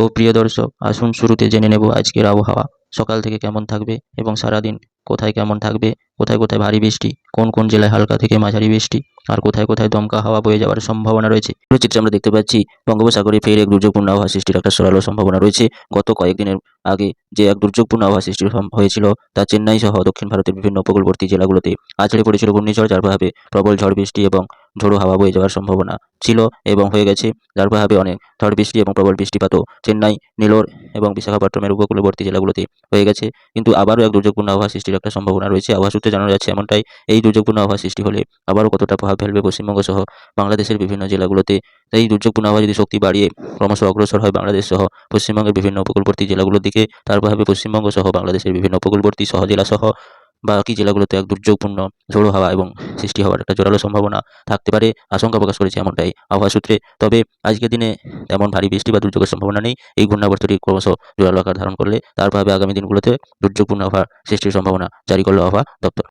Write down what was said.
তো প্রিয় দর্শক, আসুন শুরুতে জেনে নেব আজকের আবহাওয়া। সকাল থেকে কেমন থাকবে এবং সারাদিন কোথায় কেমন থাকবে? কোথায় কোথায় ভারী বৃষ্টি? কোন কোন জেলায় হালকা থেকে মাঝারি বৃষ্টি? আর কোথায় কোথায় দমকা হাওয়া বয়ে যাওয়ার সম্ভাবনা রয়েছে? চিত্রে আমরা দেখতে পাচ্ছি বঙ্গোপসাগরে ফের এক দুর্যোগপূর্ণ আবহাওয়া সৃষ্টির একটা সরালো সম্ভাবনা রয়েছে। গত কয়েকদিনের আগে যে এক দুর্যোগপূর্ণ আবহাওয়া সৃষ্টি হয়েছিল তা চেন্নাই সহ দক্ষিণ ভারতের বিভিন্ন উপকূলবর্তী জেলাগুলোতে আছড়ে পড়েছিল ঘূর্ণিঝড়, যার প্রভাবে প্রবল ঝড় বৃষ্টি এবং ঝোড়ো হাওয়া বয়ে যাওয়ার সম্ভাবনা ছিল এবং হয়ে গেছে, যার প্রভাবে অনেক ঝড় বৃষ্টি এবং প্রবল বৃষ্টিপাতও চেন্নাই, নেলোর এবং বিশাখাপট্টনমের উপকূলবর্তী জেলাগুলোতে হয়ে গেছে। কিন্তু আবারও এক দুর্যোগপূর্ণ আবহাওয়া সৃষ্টির একটা সম্ভাবনা রয়েছে। আবহাওয়া সূত্রে জানানো যাচ্ছে, এমনটাই এই দুর্যোগপূর্ণ আবহাওয়া সৃষ্টি হলে আবারও কতটা প্রভাব ফেলবে পশ্চিমবঙ্গ সহ বাংলাদেশের বিভিন্ন জেলাগুলোতে। এই দুর্যোগপূর্ণ আবহাওয়া যদি শক্তি বাড়িয়ে ক্রমশ অগ্রসর হয় বাংলাদেশ সহ পশ্চিমবঙ্গের বিভিন্ন উপকূলবর্তী জেলাগুলোর দিকে তারপর হবে পশ্চিমবঙ্গ সহ বাংলাদেশের বিভিন্ন উপকূলবর্তী সহ জেলা সহ বাকি জেলাগুলোতে এক দুর্যোগপূর্ণ ঝোড়ো হাওয়া এবং সৃষ্টি হওয়ার একটা জোরালো সম্ভাবনা থাকতে পারে, আশঙ্কা প্রকাশ করেছে এমনটাই আবহাওয়া সূত্রে। তবে আজকের দিনে তেমন ভারী বৃষ্টি বা দুর্যোগের সম্ভাবনা নেই, এই ঘূর্ণাবর্তটি ক্রমশ জোরালো আকার ধারণ করলে তারপর হবে আগামী দিনগুলোতে দুর্যোগপূর্ণ আবহাওয়া সৃষ্টির সম্ভাবনা জারি করল আবহাওয়া দপ্তর।